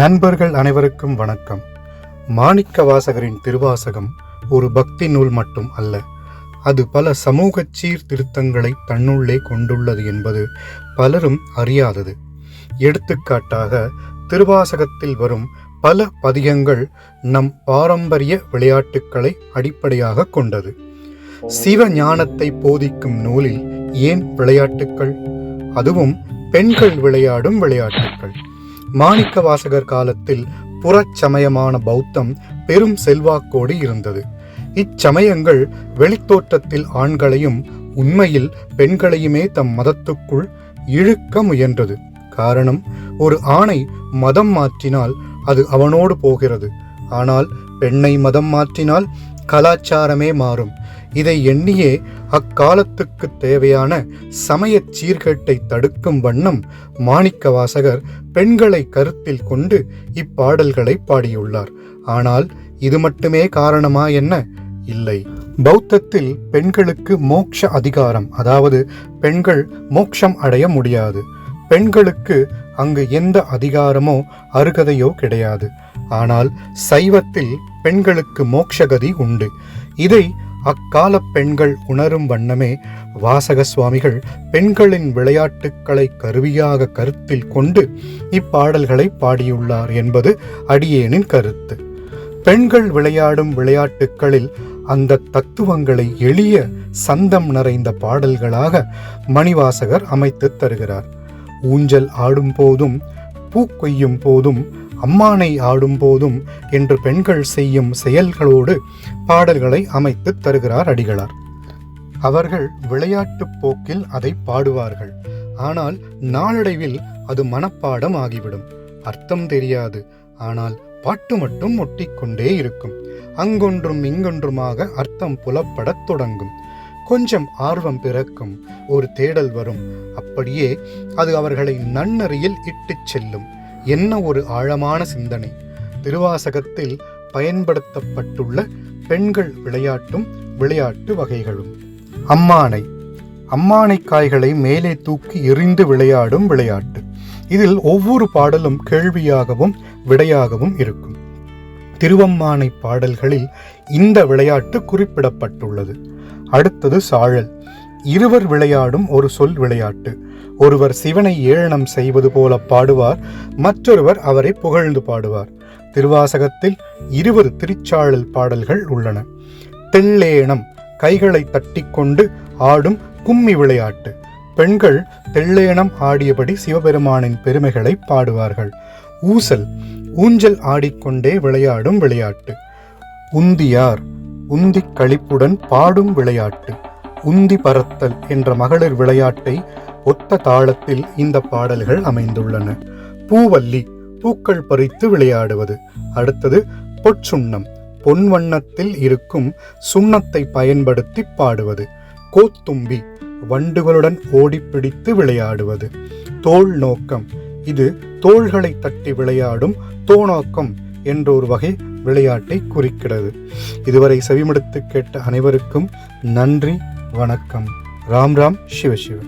நண்பர்கள் அனைவருக்கும் வணக்கம். மாணிக்க வாசகரின் திருவாசகம் ஒரு பக்தி நூல் மட்டும் அல்ல அது பல சமூக சீர்திருத்தங்களை தன்னுள்ளே கொண்டுள்ளது என்பது பலரும் அறியாதது. எடுத்துக்காட்டாக திருவாசகத்தில் வரும் பல பதிகங்கள் நம் பாரம்பரிய விளையாட்டுக்களை அடிப்படையாக கொண்டது. சிவ ஞானத்தை போதிக்கும் நூலில் ஏன் விளையாட்டுக்கள்? அதுவும் பெண்கள் விளையாடும் விளையாட்டுக்கள். மாணிக்க வாசகர் காலத்தில் புறச்சமயமான பௌத்தம் பெரும் செல்வாக்கோடு இருந்தது. இச்சமயங்கள் வெளித்தோற்றத்தில் ஆண்களையும் உண்மையில் பெண்களையுமே தம் மதத்துக்குள் இழுக்க முயன்றது. காரணம் ஒரு ஆணை மதம் மாற்றினால் அது அவனோடு போகிறது. ஆனால் பெண்ணை மதம் மாற்றினால் கலாச்சாரமே மாறும். இதை எண்ணியே அக்காலத்துக்கு தேவையான சமயச் சீர்கேட்டை தடுக்கும் வண்ணம் மாணிக்க வாசகர் பெண்களை கருத்தில் கொண்டு இப்பாடல்களை பாடியுள்ளார். ஆனால் இது மட்டுமே காரணமா என்ன? இல்லை. பௌத்தத்தில் பெண்களுக்கு மோக்ஷ அதிகாரம் அதாவது பெண்கள் மோக்ஷம் அடைய முடியாது. பெண்களுக்கு அங்கு எந்த அதிகாரமோ அருகதையோ கிடையாது. ஆனால் சைவத்தில் பெண்களுக்கு மோக்ஷகதி உண்டு. இதை அக்கால பெண்கள் உணரும் வண்ணமே வாசக சுவாமிகள் பெண்களின் விளையாட்டுக்களை கருவியாக கருத்தில் கொண்டு இப்பாடல்களை பாடியுள்ளார் என்பது அடியேனின் கருத்து. பெண்கள் விளையாடும் விளையாட்டுக்களில் அந்த தத்துவங்களை எளிய சந்தம் நிறைந்த பாடல்களாக மணிவாசகர் அமைத்து தருகிறார். ஊஞ்சல் ஆடும் போதும் பூ கொய்யும் போதும் அம்மானை ஆடும் போதும் என்று பெண்கள் செய்யும் செயல்களோடு பாடல்களை அமைத்து தருகிறார் அடிகளார். அவர்கள் விளையாட்டுப் போக்கில் அதை பாடுவார்கள். ஆனால் நாளடைவில் அது மனப்பாடம் ஆகிவிடும். அர்த்தம் தெரியாது. ஆனால் பாட்டு மட்டும் ஒட்டிக்கொண்டே இருக்கும். அங்கொன்றும் இங்கொன்றுமாக அர்த்தம் புலப்படத் தொடங்கும். கொஞ்சம் ஆர்வம் பிறக்கும். ஒரு தேடல் வரும். அப்படியே அது அவர்களை நன்னறியில் இட்டுச் செல்லும். என்ன ஒரு ஆழமான சிந்தனை. திருவாசகத்தில் பயன்படுத்தப்பட்டுள்ள பெண்கள் விளையாட்டும் விளையாட்டு வகைகளும். அம்மானை. அம்மானை காய்களை மேலே தூக்கி எறிந்து விளையாடும் விளையாட்டு. இதில் ஒவ்வொரு பாடலும் கேள்வியாகவும் விடையாகவும் இருக்கும். திருவம்மானை பாடல்களில் இந்த விளையாட்டு குறிப்பிடப்பட்டுள்ளது. அடுத்தது சாழல். இருவர் விளையாடும் ஒரு சொல் விளையாட்டு. ஒருவர் சிவனை ஏளனம் செய்வது போல பாடுவார் மற்றொருவர் அவரை புகழ்ந்து பாடுவார். திருவாசகத்தில் இருவர் திருச்சாழல் பாடல்கள் உள்ளன. தெள்ளேனம் கைகளை தட்டிக்கொண்டு ஆடும் கும்மி விளையாட்டு. பெண்கள் தெள்ளேனம் ஆடியபடி சிவபெருமானின் பெருமைகளை பாடுவார்கள். ஊசல் ஊஞ்சல் ஆடிக்கொண்டே விளையாடும் விளையாட்டு. உந்தியார் உந்திக் களிப்புடன் பாடும் விளையாட்டு. உந்தி பறத்தல் என்ற மகளிர் விளையாட்டை ஒத்த தாளத்தில் இந்த பாடல்கள் அமைந்துள்ளன. பூவல்லி பூக்கள் பறித்து விளையாடுவது. அடுத்தது பொற்சுண்ணம் பொன் வண்ணத்தில் இருக்கும் சுண்ணத்தை பயன்படுத்தி பாடுவது. கோத்தும்பி வண்டுகளுடன் ஓடிப்பிடித்து விளையாடுவது. தோல் நோக்கம். இது தோள்களை தட்டி விளையாடும் தோணோக்கம் என்ற ஒரு வகை விளையாட்டை குறிக்கிறது. இதுவரை செவிமடுத்து கேட்ட அனைவருக்கும் நன்றி. வணக்கம். ராம் ராம் சிவ சிவ.